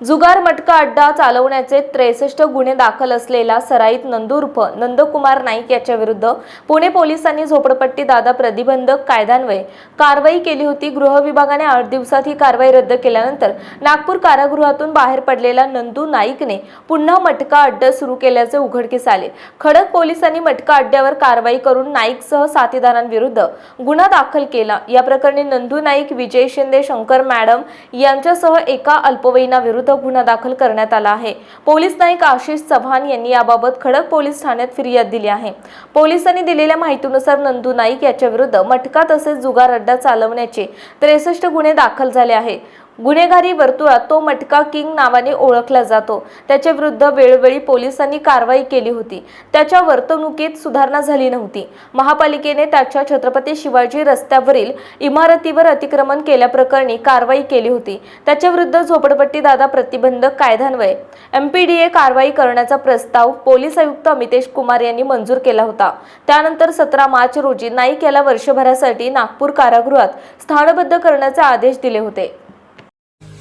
जुगार मटका अड्डा चालवण्याचे त्रेसष्ट गुन्हे दाखल असलेला सराईत नंदुर्फ नंदकुमार नाईक याच्या विरुद्ध पुणे पोलिसांनी झोपडपट्टी दादा प्रतिबंधक कायद्यान्वये कारवाई केली होती. गृह विभागाने आठ दिवसात ही कारवाई रद्द केल्यानंतर नागपूर कारागृहातून बाहेर पडलेला नंदू नाईकने पुन्हा मटका अड्डा सुरू केल्याचे उघडकीस आले. खडक पोलिसांनी मटका अड्ड्यावर कारवाई करून नाईकसह साथीदारांविरुद्ध गुन्हा दाखल केला. या प्रकरणी नंदू नाईक विजय शिंदे शंकर मॅडम यांच्यासह एका अल्पवयीनाविरुद्ध गुन्हा दाखल करण्यात आला आहे. पोलीस नाईक आशिष चव्हाण यांनी याबाबत खडक पोलीस ठाण्यात फिर्याद दिली आहे. पोलिसांनी दिलेल्या माहितीनुसार नंदू नाईक याच्या विरुद्ध मटका तसेच जुगार अड्डा चालवण्याचे त्रेसष्ट गुन्हे दाखल झाले आहे गुन्हेगारी वर्तुळात तो मटका किंग नावाने ओळखला जातो. त्याच्या विरुद्ध वेळोवेळी पोलिसांनी कारवाई केली होती. त्याच्या वर्तणुकीत सुधारणा झाली नव्हती. महापालिकेने त्याच्या छत्रपती शिवाजी रस्त्यावरील इमारतीवर अतिक्रमण केल्याप्रकरणी कारवाई केली होती. त्याच्या विरुद्ध झोपडपट्टी दादा प्रतिबंधक कायद्यान्वये. एमपीडीए कारवाई करण्याचा प्रस्ताव पोलीस आयुक्त अमितेश कुमार यांनी मंजूर केला होता. त्यानंतर सतरा मार्च रोजी नाईक याला वर्षभरासाठी नागपूर कारागृहात स्थानबद्ध करण्याचे आदेश दिले होते.